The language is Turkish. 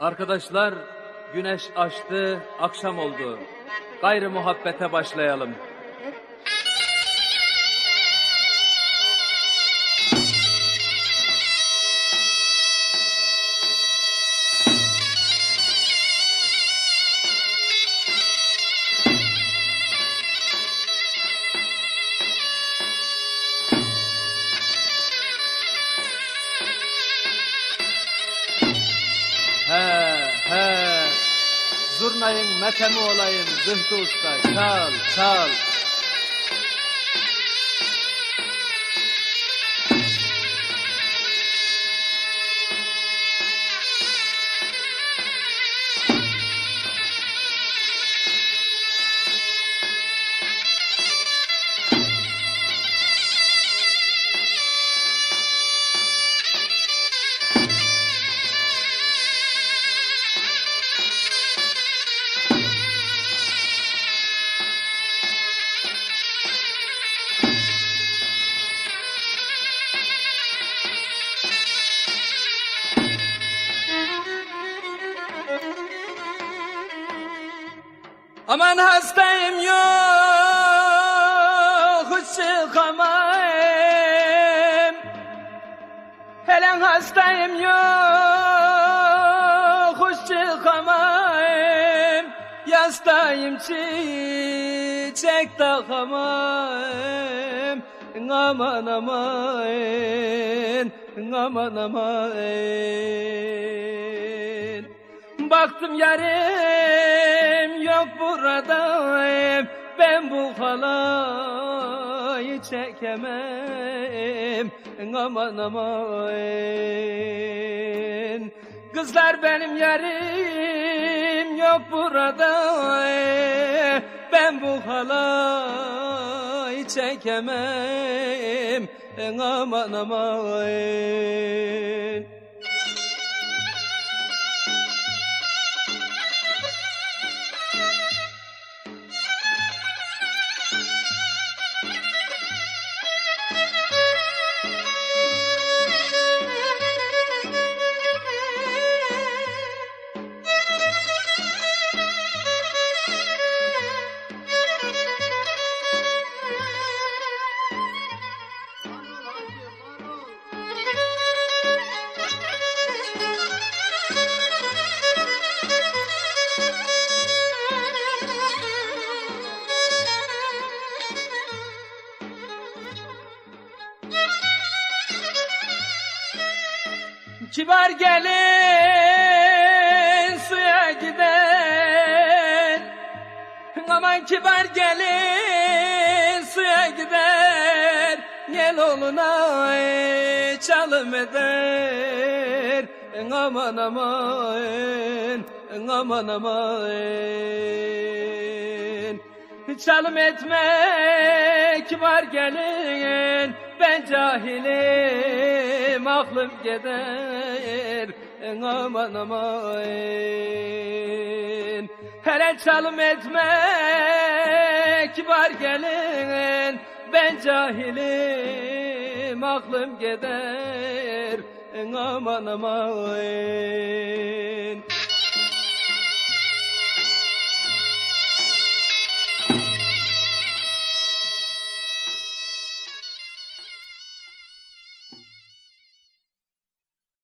Arkadaşlar güneş açtı, akşam oldu. Gayrı muhabbete başlayalım. Zurnayın metemi olayım Zıhtı usta. Çal çal. Aman hastayım yok hiç çıkamayım Helen hastayım yok hiç çıkamayım Yastayım çiçek takamayım Aman aman aman aman. Baktım yarim yok burada Ben bu halayı çekemem. Aman aman. Kızlar benim yarim yok burada Ben bu halayı çekemem. Aman aman Kibar gelin suya gider. Aman kibar gelin suya gider. Gel oğluna ey, çalım eder. Aman aman aman aman Çalım etme kibar gelin. Ben cahilim aklım gider. Aman aman. Hele çalım etme kibar gelin. Ben cahilim aklım gider. Aman aman